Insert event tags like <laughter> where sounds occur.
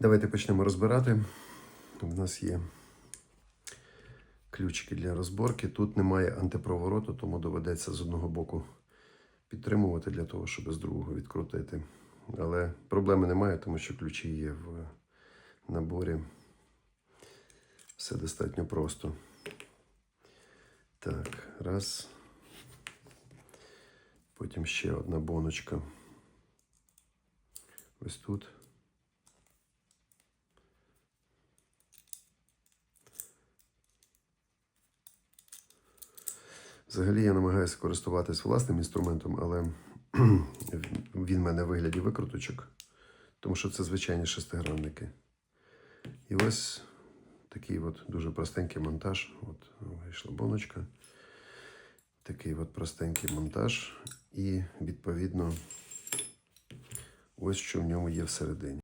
Давайте почнемо розбирати. У нас є ключики для розборки. Тут немає антипровороту, тому доведеться з одного боку підтримувати для того, щоб з другого відкрутити. Але проблеми немає, тому що ключі є в наборі. Все достатньо просто. Так, раз. Потім ще одна боночка. Ось тут. Взагалі я намагаюся користуватись власним інструментом, але <clears throat> він в мене в вигляді викруточок, тому що це звичайні шестигранники. І ось такий от дуже простенький монтаж. От вийшла боночка. Такий от простенький монтаж. І відповідно ось що в ньому є всередині.